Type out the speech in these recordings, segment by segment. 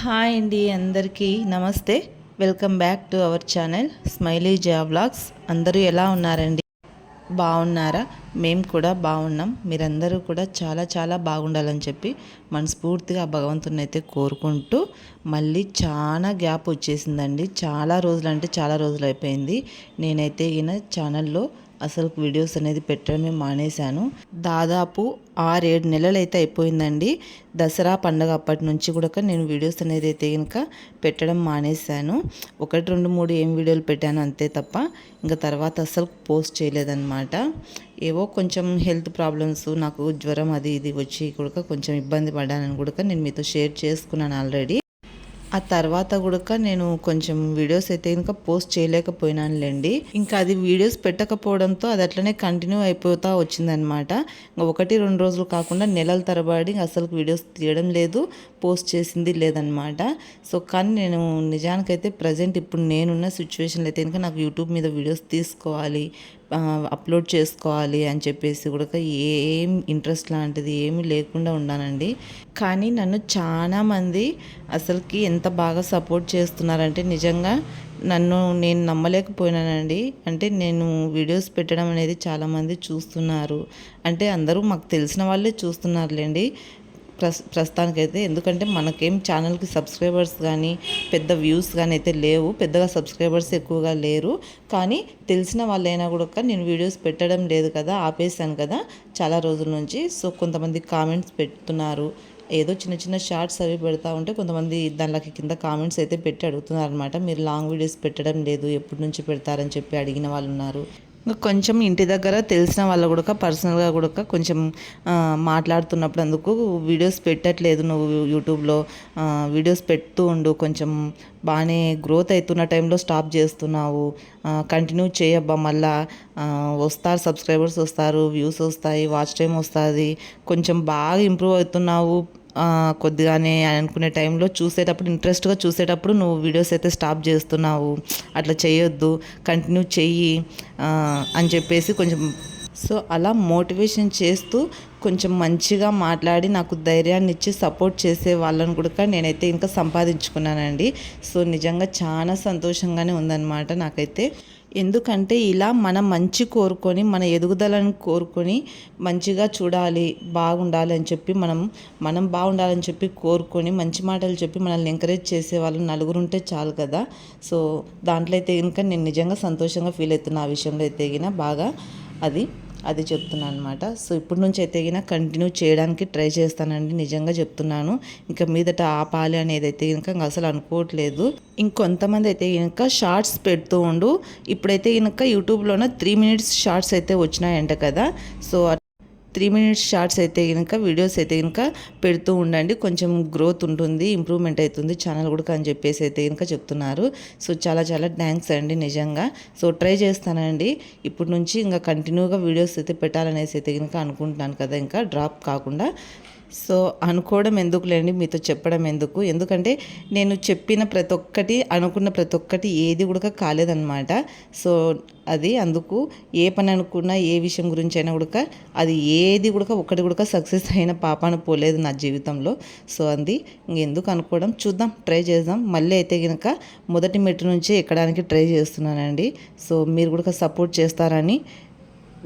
Hi అండి అందరికీ నమస్తే. Welcome back to our channel smiley జా వ్లాగ్స్ అందరూ ఎలా ఉన్నారండి? బాగున్నారా? మేము కూడా బాగున్నాం. మీరందరూ కూడా చాలా చాలా బాగుండాలని చెప్పి మనస్ఫూర్తిగా ఆ భగవంతుని అయితే కోరుకుంటూ మళ్ళీ చాలా గ్యాప్ వచ్చేసిందండి. చాలా రోజులు అంటే చాలా రోజులు అయిపోయింది. నేనైతే ఈయన ఛానల్లో అసలు వీడియోస్ అనేది పెట్టడమే మానేశాను. దాదాపు ఆరేడు నెలలు అయితే అయిపోయిందండి. దసరా పండగ అప్పటి నుంచి కూడా నేను వీడియోస్ అనేది అయితే కనుక పెట్టడం మానేశాను. ఒకటి రెండు మూడు ఏం వీడియోలు పెట్టాను అంతే తప్ప ఇంకా తర్వాత అసలు పోస్ట్ చేయలేదన్నమాట. ఏవో కొంచెం హెల్త్ ప్రాబ్లమ్స్ నాకు జ్వరం అది ఇది వచ్చి కూడా కొంచెం ఇబ్బంది పడ్డానని కూడా నేను మీతో షేర్ చేసుకున్నాను ఆల్రెడీ. ఆ తర్వాత కూడా నేను కొంచెం వీడియోస్ అయితే ఇంకా పోస్ట్ చేయలేకపోయినానులేండి. ఇంకా అది వీడియోస్ పెట్టకపోవడంతో అది అట్లనే కంటిన్యూ అయిపోతూ వచ్చిందనమాట. ఒకటి రెండు రోజులు కాకుండా నెలల తరబడి అసలు వీడియోస్ తీయడం లేదు పోస్ట్ చేసింది లేదనమాట. సో కానీ నేను నిజానికైతే ప్రజెంట్ ఇప్పుడు నేనున్న సిచ్యువేషన్లో అయితే ఇంకా నాకు యూట్యూబ్ మీద వీడియోస్ తీసుకోవాలి అప్లోడ్ చేసుకోవాలి అని చెప్పేసి కూడా ఏం ఇంట్రెస్ట్ లాంటిది ఏమీ లేకుండా ఉన్నానండి. కానీ నన్ను చాలామంది అసలుకి ఎంత బాగా సపోర్ట్ చేస్తున్నారంటే నిజంగా నన్ను నేను నమ్మలేకపోయినానండి. అంటే నేను వీడియోస్ పెట్టడం అనేది చాలామంది చూస్తున్నారు. అంటే అందరూ మాకు తెలిసిన వాళ్ళే చూస్తున్నారులేండి. ప్రస్ ప్రస్తుతానికైతే. ఎందుకంటే మనకేం ఛానల్కి సబ్స్క్రైబర్స్ కానీ పెద్ద వ్యూస్ కానీ అయితే లేవు. పెద్దగా సబ్స్క్రైబర్స్ ఎక్కువగా లేరు. కానీ తెలిసిన వాళ్ళైనా కూడా నేను వీడియోస్ పెట్టడం లేదు కదా ఆపేసాను కదా చాలా రోజుల నుంచి. సో కొంతమంది కామెంట్స్ పెడుతున్నారు. ఏదో చిన్న చిన్న షార్ట్స్ అవి పెడతా ఉంటే కొంతమంది దానిలోకి కింద కామెంట్స్ అయితే పెట్టి అడుగుతున్నారు అనమాట మీరు లాంగ్ వీడియోస్ పెట్టడం లేదు ఎప్పటి నుంచి పెడతారని చెప్పి అడిగిన వాళ్ళు ఉన్నారు ఇంకా కొంచెం ఇంటి దగ్గర తెలిసిన వాళ్ళ కూడా పర్సనల్గా కూడా కొంచెం మాట్లాడుతున్నప్పుడు అందుకు వీడియోస్ పెట్టట్లేదు నువ్వు యూట్యూబ్లో. వీడియోస్ పెడుతూ ఉండు కొంచెం బాగానే గ్రోత్ అవుతున్న టైంలో స్టాప్ చేస్తున్నావు. కంటిన్యూ చేయబ్బా మళ్ళా. వస్తారు సబ్స్క్రైబర్స్ వస్తారు వ్యూస్ వస్తాయి వాచ్ టైం వస్తుంది. కొంచెం బాగా ఇంప్రూవ్ అవుతున్నావు. కొద్దిగానే అనుకునే టైంలో చూసేటప్పుడు ఇంట్రెస్ట్గా చూసేటప్పుడు నువ్వు వీడియోస్ అయితే స్టాప్ చేస్తున్నావు. అట్లా చేయొద్దు. కంటిన్యూ చెయ్యి అని చెప్పేసి కొంచెం సో అలా మోటివేషన్ చేస్తూ కొంచెం మంచిగా మాట్లాడి నాకు ధైర్యాన్ని ఇచ్చి సపోర్ట్ చేసే వాళ్ళని కూడా నేనైతే ఇంకా సంపాదించుకున్నానండి. సో నిజంగా చాలా సంతోషంగానే ఉందన్నమాట నాకైతే. ఎందుకంటే ఇలా మనం మంచి కోరుకొని మన ఎదుగుదలను కోరుకొని మంచిగా చూడాలి బాగుండాలి అని చెప్పి మనం మనం బాగుండాలని చెప్పి కోరుకొని మంచి మాటలు చెప్పి మనల్ని ఎంకరేజ్ చేసే వాళ్ళు నలుగురు ఉంటే చాలు కదా. సో దాంట్లో అయితే కనుక నేను నిజంగా సంతోషంగా ఫీల్ అవుతున్నా ఆ విషయంలో అయితే బాగా అది అది చెప్తున్నాను అనమాట సో ఇప్పటి నుంచి అయితే కంటిన్యూ చేయడానికి ట్రై చేస్తానండి. నిజంగా చెప్తున్నాను. ఇంకా మీదట ఆపాలి అనేది అయితే కనుక అసలు అనుకోవట్లేదు. ఇంకొంతమంది అయితే కనుక షార్ట్స్ పెడుతూ ఉండు. ఇప్పుడైతే కనుక యూట్యూబ్లోనే త్రీ మినిట్స్ షార్ట్స్ అయితే వచ్చినాయంట కదా. సో త్రీ మినిట్స్ షార్ట్స్ అయితే కనుక వీడియోస్ అయితే కనుక పెడుతూ ఉండండి. కొంచెం గ్రోత్ ఉంటుంది ఇంప్రూవ్మెంట్ అవుతుంది ఛానల్ కూడా అని చెప్పేసి అయితే కనుక చెప్తున్నారు. సో చాలా చాలా థ్యాంక్స్ అండి నిజంగా. సో ట్రై చేస్తానండి. ఇప్పటి నుంచి ఇంకా కంటిన్యూగా వీడియోస్ అయితే పెట్టాలనేసి అయితే కనుక అనుకుంటున్నాను కదా ఇంకా డ్రాప్ కాకుండా. సో అనుకోవడం ఎందుకులేండి? మీతో చెప్పడం ఎందుకు? ఎందుకంటే నేను చెప్పిన ప్రతి ఒక్కటి అనుకున్న ప్రతి ఒక్కటి ఏది కూడా కాలేదన్నమాట. సో అది అందుకు ఏ పని అనుకున్నా ఏ విషయం గురించి అయినా కూడా అది ఏది కూడా ఒకటి కూడా సక్సెస్ అయిన పాపాన పోలేదు నా జీవితంలో. సో అది ఇంకెందుకు అనుకోవడం? చూద్దాం ట్రై చేద్దాం. మళ్ళీ అయితే కనుక మొదటి మెట్టు నుంచి ఎక్కడానికి ట్రై చేస్తున్నానండి. సో మీరు కూడా సపోర్ట్ చేస్తారని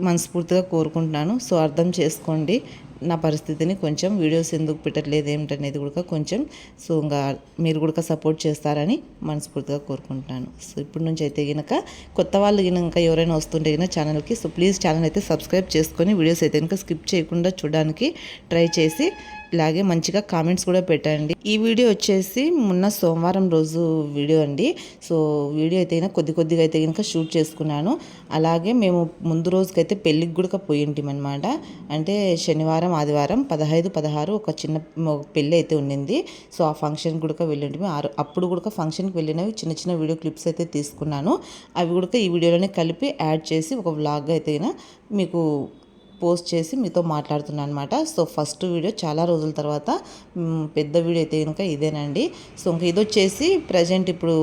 మనస్ఫూర్తిగా కోరుకుంటున్నాను. సో అర్థం చేసుకోండి. నా పరిస్థితిని కొంచెం వీడియోస్ ఎందుకు పెట్టట్లేదు ఏమిటనేది కూడా కొంచెం సో ఇంకా మీరు కూడా సపోర్ట్ చేస్తారని మనస్ఫూర్తిగా కోరుకుంటున్నాను సో ఇప్పటి నుంచి అయితే కనుక కొత్త వాళ్ళు కనుక ఎవరైనా వస్తుంటే కనుక ఛానల్కి సో ప్లీజ్ ఛానల్ అయితే సబ్స్క్రైబ్ చేసుకొని వీడియోస్ అయితే కనుక స్కిప్ చేయకుండా చూడడానికి ట్రై చేసి ఇలాగే మంచిగా కామెంట్స్ కూడా పెట్టండి. ఈ వీడియో వచ్చేసి మొన్న సోమవారం రోజు వీడియో అండి. సో వీడియో అయితే కొద్ది కొద్దిగా అయితే కనుక షూట్ చేసుకున్నాను. అలాగే మేము ముందు రోజుకైతే పెళ్ళికి కూడా పోయి అనమాట అంటే శనివారం ఆదివారం పదహైదు పదహారు ఒక చిన్న పెళ్ళి అయితే ఉండింది. సో ఆ ఫంక్షన్ కూడా వెళ్ళింటి అప్పుడు కూడా ఫంక్షన్కి వెళ్ళినవి చిన్న చిన్న వీడియో క్లిప్స్ అయితే తీసుకున్నాను. అవి కూడా ఈ వీడియోలోనే కలిపి యాడ్ చేసి ఒక వ్లాగ్ అయితే మీకు పోస్ట్ చేసి మీతో మాట్లాడుతున్నాను అనమాట సో ఫస్ట్ వీడియో చాలా రోజుల తర్వాత పెద్ద వీడియో అయితే కనుక ఇదేనండి. సో ఇంక ఇది వచ్చేసి ప్రజెంట్ ఇప్పుడు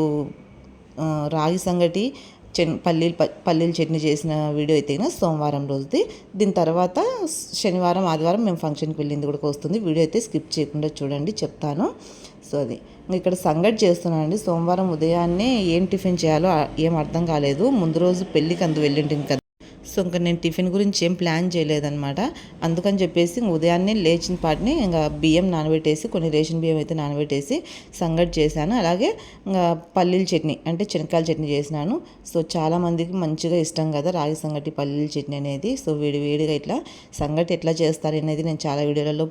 రాగి సంగటి చెన్ పల్లీలు పల్లీలు చట్నీ చేసిన వీడియో అయితే సోమవారం రోజుది. దీని తర్వాత శనివారం ఆదివారం మేము ఫంక్షన్కి వెళ్ళింది కూడా వస్తుంది వీడియో అయితే స్కిప్ చేయకుండా చూడండి చెప్తాను. సో అది. ఇక్కడ సంగటి చేస్తున్నానండి సోమవారం ఉదయాన్నే ఏం టిఫిన్ చేయాలో ఏం అర్థం కాలేదు. ముందు రోజు పెళ్ళికి అందు వెళ్ళింటుంది కదా. సో ఇంకా నేను టిఫిన్ గురించి ఏం ప్లాన్ చేయలేదన్నమాట. అందుకని చెప్పేసి ఉదయాన్నే లేచిన పాటిని ఇంకా బియ్యం నానబెట్టేసి కొన్ని రేషన్ బియ్యం అయితే నానబెట్టేసి సంగటి చేశాను. అలాగే ఇంకా పల్లీల చట్నీ అంటే శనక్కాయల చట్నీ చేసినాను. సో చాలామందికి మంచిగా ఇష్టం కదా రాగి సంగటి పల్లీల చట్నీ అనేది. సో వేడి వేడిగా ఇట్లా సంగటి ఎట్లా చేస్తారు అనేది నేను చాలా వీడియోలలో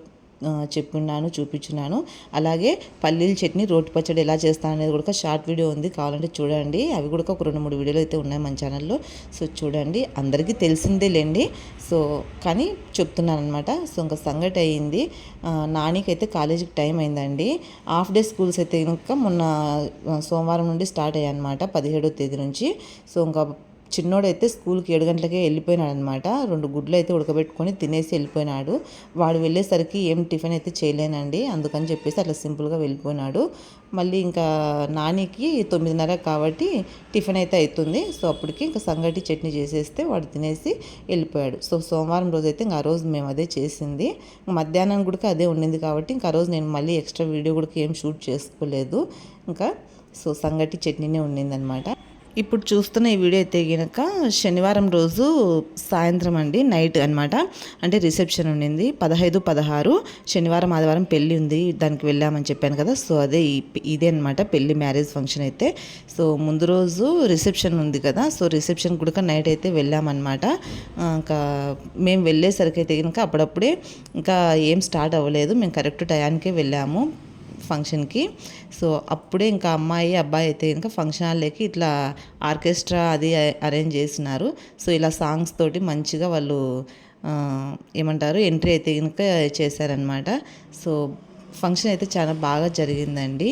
చెప్పున్నాను చూపించున్నాను. అలాగే పల్లీల చట్నీ రోటి పచ్చడి ఎలా చేస్తాను అనేది కూడా షార్ట్ వీడియో ఉంది. కావాలంటే చూడండి. అవి కూడా ఒక రెండు మూడు వీడియోలు అయితే ఉన్నాయి మన ఛానల్లో. సో చూడండి. అందరికీ తెలిసిందే లేండి సో కానీ చెప్తున్నాను అనమాట సో ఇంకా సంగటి అయ్యింది. నానికైతే కాలేజీకి టైం అయిందండి. హాఫ్ డే స్కూల్స్ అయితే ఇంకా మొన్న సోమవారం నుండి స్టార్ట్ అయ్యాయి అనమాట పదిహేడో తేదీ నుంచి. సో ఇంకా చిన్నోడైతే స్కూల్కి ఏడు గంటలకే వెళ్ళిపోయినాడు అనమాట రెండు గుడ్లు అయితే ఉడకబెట్టుకొని తినేసి వెళ్ళిపోయినాడు. వాడు వెళ్ళేసరికి ఏం టిఫిన్ అయితే చేయలేనండి. అందుకని చెప్పేసి అట్లా సింపుల్గా వెళ్ళిపోయినాడు. మళ్ళీ ఇంకా నానికి తొమ్మిదిన్నర కాబట్టి టిఫిన్ అయితే అవుతుంది సో అప్పటికి ఇంకా సంగటి చట్నీ చేసేస్తే వాడు తినేసి వెళ్ళిపోయాడు. సో సోమవారం రోజు అయితే ఇంకా ఆ రోజు మేము అదే చేసింది. మధ్యాహ్నం కూడా అదే ఉండింది కాబట్టి ఇంకా ఆ రోజు నేను మళ్ళీ ఎక్స్ట్రా వీడియో కూడా ఏం షూట్ చేసుకోలేదు. ఇంకా సో సంగటి చట్నీనే ఉండిందనమాట ఇప్పుడు చూస్తున్న ఈ వీడియో అయితే గనక శనివారం రోజు సాయంత్రం అండి నైట్ అన్నమాట. అంటే రిసెప్షన్ ఉండింది. పదహైదు పదహారు. శనివారం ఆదివారం పెళ్ళి ఉంది. దానికి వెళ్ళామని చెప్పాను కదా. సో అదే ఇదే అనమాట పెళ్ళి మ్యారేజ్ ఫంక్షన్ అయితే. సో ముందు రోజు రిసెప్షన్ ఉంది కదా. సో రిసెప్షన్ కూడా నైట్ అయితే వెళ్ళామన్నమాట. ఇంకా మేము వెళ్ళేసరికి అయితే కనుక అప్పుడప్పుడే ఇంకా ఏం స్టార్ట్ అవ్వలేదు. మేము కరెక్ట్ టయానికే వెళ్ళాము. ఫంక్షన్కి. సో అప్పుడే ఇంకా అమ్మాయి అబ్బాయి అయితే ఇంకా ఫంక్షన్ హాల్లోకి ఇట్లా ఆర్కెస్ట్రా అది అరేంజ్ చేసినారు. సో ఇలా సాంగ్స్ తోటి మంచిగా వాళ్ళు ఏమంటారు ఎంట్రీ అయితే కనుక చేశారనమాట సో ఫంక్షన్ అయితే చాలా బాగా జరిగిందండి.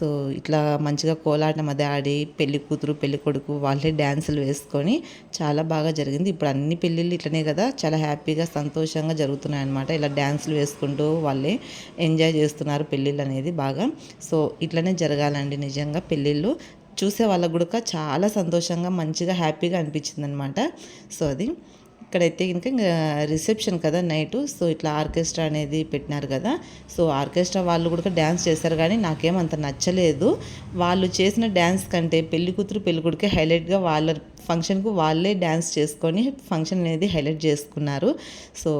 సో ఇట్లా మంచిగా కోలాటం అది ఆడి పెళ్ళి కూతురు పెళ్ళి కొడుకు వాళ్ళే డ్యాన్సులు వేసుకొని చాలా బాగా జరిగింది. ఇప్పుడు అన్ని పెళ్ళిళ్ళు ఇట్లనే కదా చాలా హ్యాపీగా సంతోషంగా జరుగుతున్నాయి అనమాట ఇలా డ్యాన్సులు వేసుకుంటూ వాళ్ళే ఎంజాయ్ చేస్తున్నారు పెళ్ళిళ్ళు అనేది బాగా. సో ఇట్లనే జరగాలండి నిజంగా పెళ్ళిళ్ళు. చూసే వాళ్ళకు కూడా చాలా సంతోషంగా మంచిగా హ్యాపీగా అనిపించింది అనమాట సో అది. ఇక్కడైతే కనుక ఇంకా రిసెప్షన్ కదా నైట్. సో ఇట్లా ఆర్కెస్ట్రా అనేది పెట్టినారు కదా. సో ఆర్కెస్ట్రా వాళ్ళు కూడా డ్యాన్స్ చేశారు కానీ నాకేం అంత నచ్చలేదు. వాళ్ళు చేసిన డ్యాన్స్ కంటే పెళ్ళి కూతురు పెళ్ళికొడుకే హైలైట్గా వాళ్ళ ఫంక్షన్కు వాళ్ళే డ్యాన్స్ చేసుకొని ఫంక్షన్ అనేది హైలైట్ చేసుకున్నారు. సో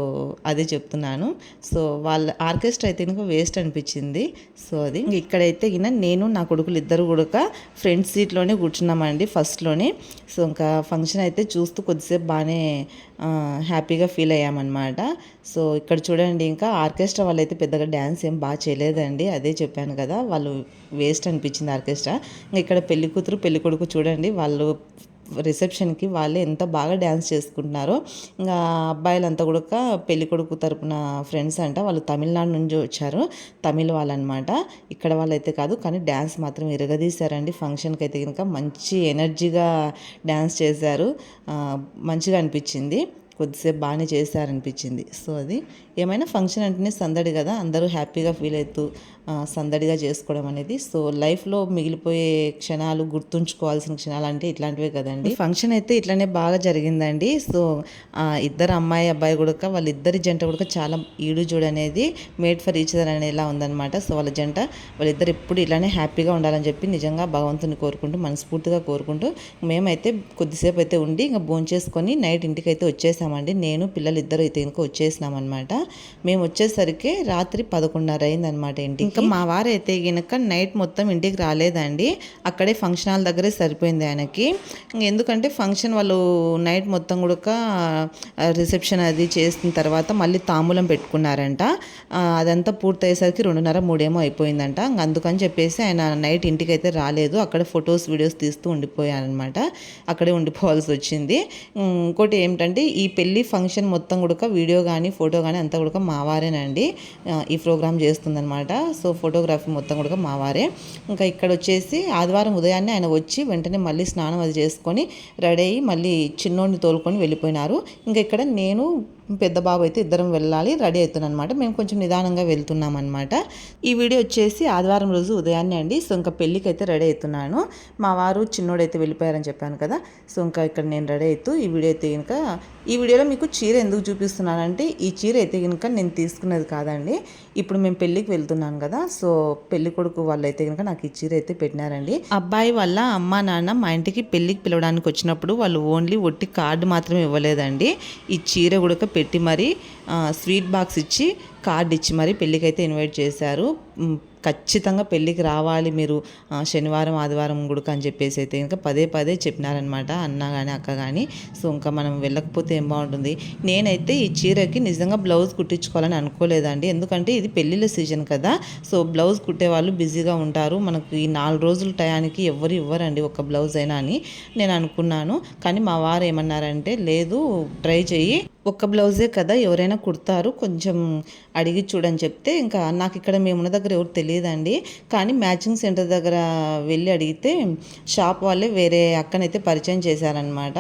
అదే చెప్తున్నాను. సో వాళ్ళ ఆర్కెస్ట్రా అయితే కనుక వేస్ట్ అనిపించింది. సో అది ఇక్కడైతే గిన నేను నా కొడుకులు ఇద్దరు కూడా ఫ్రంట్ సీట్లోనే కూర్చున్నామండి ఫస్ట్లోనే. సో ఇంకా ఫంక్షన్ అయితే చూస్తూ కొద్దిసేపు బాగానే హ్యాపీగా ఫీల్ అయ్యామన్నమాట. సో ఇక్కడ చూడండి ఇంకా ఆర్కెస్ట్రా వాళ్ళు అయితే పెద్దగా డ్యాన్స్ ఏం బాగా చేయలేదండి. అదే చెప్పాను కదా వాళ్ళు వేస్ట్ అనిపించింది ఆర్కెస్ట్రా. ఇంకా ఇక్కడ పెళ్ళి కూతురు పెళ్ళి కొడుకు చూడండి వాళ్ళు రిసెప్షన్కి వాళ్ళే ఎంత బాగా డ్యాన్స్ చేసుకుంటున్నారో ఇంకా అబ్బాయిలంతా కూడా పెళ్ళి కొడుకు తరపున ఫ్రెండ్స్ అంట వాళ్ళు తమిళనాడు నుంచి వచ్చారు. తమిళ వాళ్ళనమాట. ఇక్కడ వాళ్ళైతే కాదు కానీ డ్యాన్స్ మాత్రం ఇరగదీశారండి ఫంక్షన్కి అయితే కనుక మంచి ఎనర్జీగా డ్యాన్స్ చేశారు. మంచిగా అనిపించింది. కొద్దిసేపు బాగానే చేశారనిపించింది. సో అది ఏమైనా ఫంక్షన్ అంటేనే సందడి కదా అందరూ హ్యాపీగా ఫీల్ అవుతూ సందడిగా చేసుకోవడం అనేది. సో లైఫ్లో మిగిలిపోయే క్షణాలు గుర్తుంచుకోవాల్సిన క్షణాలు అంటే ఇట్లాంటివే కదండి. ఫంక్షన్ అయితే ఇట్లానే బాగా జరిగిందండి. సో ఇద్దరు అమ్మాయి అబ్బాయి కూడా వాళ్ళిద్దరి జంట కూడా చాలా ఈడు జోడు అనేది మేడ్ ఫర్ ఈచ్ అదర్ అనేలా ఉందన్నమాట. సో వాళ్ళ జంట వాళ్ళిద్దరు ఎప్పుడు ఇలానే హ్యాపీగా ఉండాలని చెప్పి నిజంగా భగవంతుని కోరుకుంటూ మనస్ఫూర్తిగా కోరుకుంటూ మేమైతే కొద్దిసేపు అయితే ఉండి ఇంకా భోంచేసుకొని నైట్ ఇంటికి అయితే వచ్చేసామండి. నేను పిల్లలు ఇద్దరు అయితే ఇంకా వచ్చేసినామన్నమాట. మేము వచ్చేసరికి రాత్రి పదకొండున్నర అయిందనమాట ఇంటికి. ఇంకా మా వారు అయితే గనక నైట్ మొత్తం ఇంటికి రాలేదండి. అక్కడే ఫంక్షన్ హాల్ దగ్గరే సరిపోయింది ఆయనకి. ఇంక ఎందుకంటే ఫంక్షన్ వాళ్ళు నైట్ మొత్తం కూడా రిసెప్షన్ అది చేసిన తర్వాత మళ్ళీ తాంబూలం పెట్టుకున్నారంట. అదంతా పూర్తయ్యేసరికి రెండున్నర మూడేమో అయిపోయిందంట. అందుకని చెప్పేసి ఆయన నైట్ ఇంటికి అయితే రాలేదు. అక్కడ ఫొటోస్ వీడియోస్ తీస్తూ ఉండిపోయారనమాట. అక్కడే ఉండిపోవాల్సి వచ్చింది. ఇంకోటి ఏమిటంటే ఈ పెళ్ళి ఫంక్షన్ మొత్తం కూడా వీడియో కానీ ఫోటో కానీ అంతా కూడా మా వారేనండి. ఈ ప్రోగ్రామ్ చేస్తుందనమాట. సో ఫోటోగ్రఫీ మొత్తం కూడా మా వారే. ఇంకా ఇక్కడ వచ్చేసి ఆదివారం ఉదయాన్నే ఆయన వచ్చి వెంటనే మళ్ళీ స్నానం అది చేసుకొని రెడీ అయ్యి మళ్ళీ చిన్నోడిని తోలుకొని వెళ్ళిపోయినారు. ఇంకా ఇక్కడ నేను పెద్ద బాబు అయితే ఇద్దరం వెళ్ళాలి రెడీ అవుతున్నాను అనమాట మేము కొంచెం నిదానంగా వెళ్తున్నాం అనమాట ఈ వీడియో వచ్చేసి ఆదివారం రోజు ఉదయాన్నే అండి. సో ఇంకా పెళ్ళికి అయితే రెడీ అవుతున్నాను. మా వారు చిన్నోడైతే వెళ్ళిపోయారని చెప్పాను కదా. సో ఇంకా ఇక్కడ నేను రెడీ అవుతూ ఈ వీడియో అయితే కనుక ఈ వీడియోలో మీకు చీర ఎందుకు చూపిస్తున్నానంటే ఈ చీర అయితే కనుక నేను తీసుకున్నది కాదండి. ఇప్పుడు మేము పెళ్ళికి వెళ్తున్నాను కదా. సో పెళ్ళి కొడుకు వాళ్ళు అయితే కనుక నాకు ఈ చీర అయితే పెట్టినారండి. అబ్బాయి వాళ్ళ అమ్మ నాన్న మా ఇంటికి పెళ్ళికి పిలవడానికి వచ్చినప్పుడు వాళ్ళు ఓన్లీ ఒట్టి కార్డు మాత్రమే ఇవ్వలేదండి. ఈ చీర కూడా పెట్టి మరి స్వీట్ బాక్స్ ఇచ్చి కార్డు ఇచ్చి మరి పెళ్ళికి అయితే ఇన్వైట్ చేశారు. ఖచ్చితంగా పెళ్ళికి రావాలి మీరు శనివారం ఆదివారం గుడుక అని చెప్పేసి అయితే ఇంకా పదే పదే చెప్పినారనమాట అన్న కానీ అక్క కానీ సో ఇంకా మనం వెళ్ళకపోతే ఏం బాగుంటుంది? నేనైతే ఈ చీరకి నిజంగా బ్లౌజ్ కుట్టించుకోవాలని అనుకోలేదండి. ఎందుకంటే ఇది పెళ్ళిళ్ళ సీజన్ కదా. సో బ్లౌజ్ కుట్టే వాళ్ళు బిజీగా ఉంటారు. మనకు ఈ నాలుగు రోజుల టయానికి ఎవరు ఇవ్వరండి ఒక బ్లౌజ్ అయినా అని నేను అనుకున్నాను. కానీ మా వారు ఏమన్నారంటే లేదు ట్రై చెయ్యి. ఒక్క బ్లౌజే కదా ఎవరైనా కుడతారు కొంచెం అడిగి చూడని చెప్తే ఇంకా నాకు ఇక్కడ మేమున్న దగ్గర ఎవరు తెలియదండి. కానీ మ్యాచింగ్ సెంటర్ దగ్గర వెళ్ళి అడిగితే షాప్ వాళ్ళే వేరే అక్కనైతే పరిచయం చేశారనమాట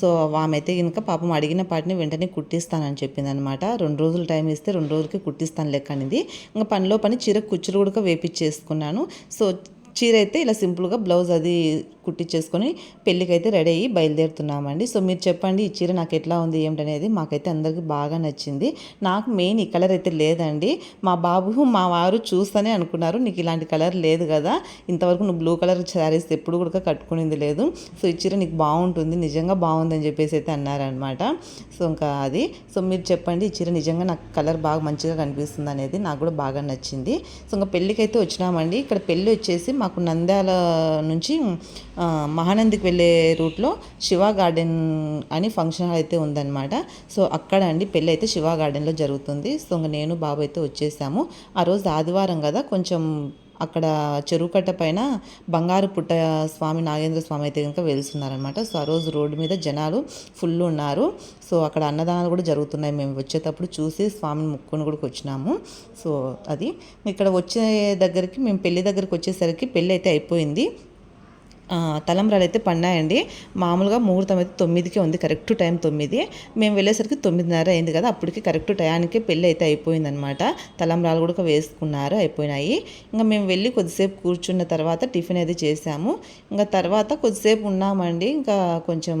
సో ఆమెతే అయితే కనుక పాపం అడిగిన పాటిని వెంటనే కుట్టిస్తానని చెప్పింది అనమాట రెండు రోజులు టైం ఇస్తే రెండు రోజులకి కుట్టిస్తాను లెక్క అనేది ఇంకా పనిలో పని చీర కుచ్చులు కూడా వేపించేసుకున్నాను సో చీర అయితే ఇలా సింపుల్గా బ్లౌజ్ అది కుట్టించేసుకొని పెళ్ళికి అయితే రెడీ అయ్యి బయలుదేరుతున్నామండి. సో మీరు చెప్పండి ఈ చీర నాకు ఎట్లా ఉంది ఏమిటనేది మాకైతే అందరికీ బాగా నచ్చింది. నాకు మెయిన్ ఈ కలర్ అయితే లేదండి. మా బాబు మా వారు చూస్తూనే అనుకున్నారు నీకు ఇలాంటి కలర్ లేదు కదా. ఇంతవరకు నువ్వు బ్లూ కలర్ శారీస్ ఎప్పుడు కూడా కట్టుకునేది లేదు. సో ఈ చీర నీకు బాగుంటుంది నిజంగా బాగుందని చెప్పేసి అయితే అన్నారనమాట సో ఇంకా అది. సో మీరు చెప్పండి ఈ చీర నిజంగా నాకు కలర్ బాగా మంచిగా కనిపిస్తుంది అనేది నాకు కూడా బాగా నచ్చింది. సో ఇంకా పెళ్ళికైతే వచ్చినామండి. ఇక్కడ పెళ్ళి వచ్చేసి మాకు నంద్యాల నుంచి మహానందికి వెళ్ళే రూట్లో శివ గార్డెన్ అని ఫంక్షన్ హాల్ అయితే ఉందన్నమాట. సో అక్కడ అండి పెళ్ళి అయితే శివ గార్డెన్లో జరుగుతుంది. సో ఇంకా నేను బాబు అయితే వచ్చేసాము. ఆ రోజు ఆదివారం కదా కొంచెం అక్కడ చెరువు కట్ట పైన బంగారు పుట్ట స్వామి నాగేంద్ర స్వామి అయితే కనుక వెళ్తున్నారనమాట సో ఆ రోజు రోడ్డు మీద జనాలు ఫుల్ ఉన్నారు. సో అక్కడ అన్నదానాలు కూడా జరుగుతున్నాయి. మేము వచ్చేటప్పుడు చూసి స్వామిని ముక్కుని కూడా వచ్చినాము. సో అది. ఇక్కడ వచ్చే దగ్గరికి మేము పెళ్ళి దగ్గరికి వచ్చేసరికి పెళ్ళి అయితే అయిపోయింది. తలంబ్రాలు అయితే పన్నాయండి. మామూలుగా ముహూర్తం అయితే తొమ్మిదికే ఉంది కరెక్ట్ టైం తొమ్మిది. మేము వెళ్ళేసరికి తొమ్మిదిన్నర అయింది కదా అప్పటికి కరెక్ట్ టయానికి పెళ్ళి అయితే అయిపోయిందనమాట. తలంబ్రాలు కూడా వేసుకున్నారు అయిపోయినాయి. ఇంకా మేము వెళ్ళి కొద్దిసేపు కూర్చున్న తర్వాత టిఫిన్ అయితే చేసాము. ఇంకా తర్వాత కొద్దిసేపు ఉన్నామండి. ఇంకా కొంచెం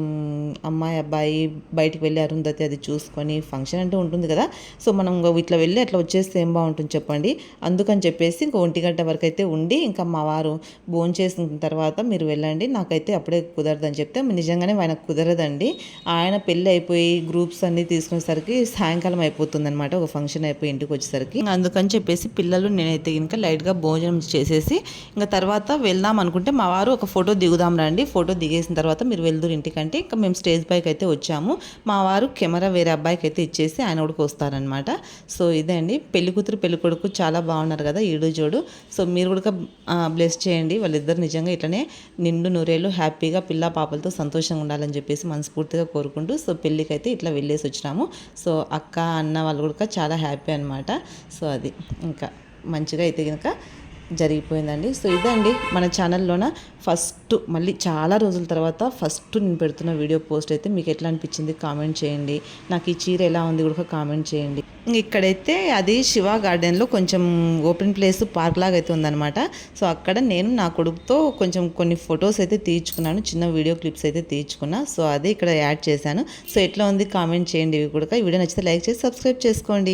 అమ్మాయి అబ్బాయి బయటికి వెళ్ళి అరుంధతి అది చూసుకొని ఫంక్షన్ అంటే ఉంటుంది కదా. సో మనం ఇంకా ఇట్లా వెళ్ళి అట్లా వచ్చేస్తే ఏం బాగుంటుంది చెప్పండి. అందుకని చెప్పేసి ఇంకా ఒంటి గంట వరకు అయితే ఉండి ఇంకా మా వారు భోంచేసిన తర్వాత మీరు వెళ్ళి వెళ్ళండి. నాకైతే అప్పుడే కుదరదని చెప్తే నిజంగానే ఆయనకు కుదరదండి. ఆయన పెళ్ళి అయిపోయి గ్రూప్స్ అన్నీ తీసుకునేసరికి సాయంకాలం అయిపోతుంది అనమాట ఒక ఫంక్షన్ అయిపోయి ఇంటికి వచ్చేసరికి. అందుకని చెప్పేసి పిల్లలు నేనైతే ఇంకా లైట్గా భోజనం చేసేసి ఇంకా తర్వాత వెళ్దాం అనుకుంటే మా వారు ఒక ఫోటో దిగుదాం రండి. ఫోటో దిగేసిన తర్వాత మీరు వెళ్దురు ఇంటికంటే ఇంకా మేము స్టేజ్ పైకి అయితే వచ్చాము. మా వారు కెమెరా వేరే అబ్బాయికి అయితే ఇచ్చేసి ఆయన కూడా వస్తారనమాట సో ఇదే అండి. పెళ్ళి కూతురు పెళ్ళి కొడుకు చాలా బాగున్నారు కదా ఈడు జోడు. సో మీరు కూడా బ్లెస్ చేయండి. వాళ్ళిద్దరు నిజంగా ఇట్లనే నిండు నూరేళ్ళు హ్యాపీగా పిల్ల పాపలతో సంతోషంగా ఉండాలని చెప్పేసి మనస్ఫూర్తిగా కోరుకుంటూ సో పెళ్ళికైతే ఇట్లా వెళ్ళేసి వచ్చినాము. సో అక్క అన్న వాళ్ళు కూడా చాలా హ్యాపీ అనమాట సో అది ఇంకా మంచిగా అయితే కనుక జరిగిపోయిందండి. సో ఇదండి మన ఛానల్లోన ఫస్ట్ మళ్ళీ చాలా రోజుల తర్వాత ఫస్ట్ నేను పెడుతున్న వీడియో పోస్ట్ అయితే మీకు ఎట్లా అనిపించింది కామెంట్ చేయండి. నాకు ఈ చీర ఎలా ఉంది కూడా కామెంట్ చేయండి. ఇక్కడైతే అది శివ గార్డెన్లో కొంచెం ఓపెన్ ప్లేస్ పార్క్ లాగా అయితే ఉందన్నమాట. సో అక్కడ నేను నా కొడుకుతో కొంచెం కొన్ని ఫొటోస్ అయితే తీయించుకున్నాను. చిన్న వీడియో క్లిప్స్ అయితే తీయించుకున్నా. సో అదే ఇక్కడ యాడ్ చేశాను. సో ఎట్లా ఉంది కామెంట్ చేయండి. ఇవి కూడా ఈ వీడియో నచ్చితే లైక్ చేసి సబ్స్క్రైబ్ చేసుకోండి.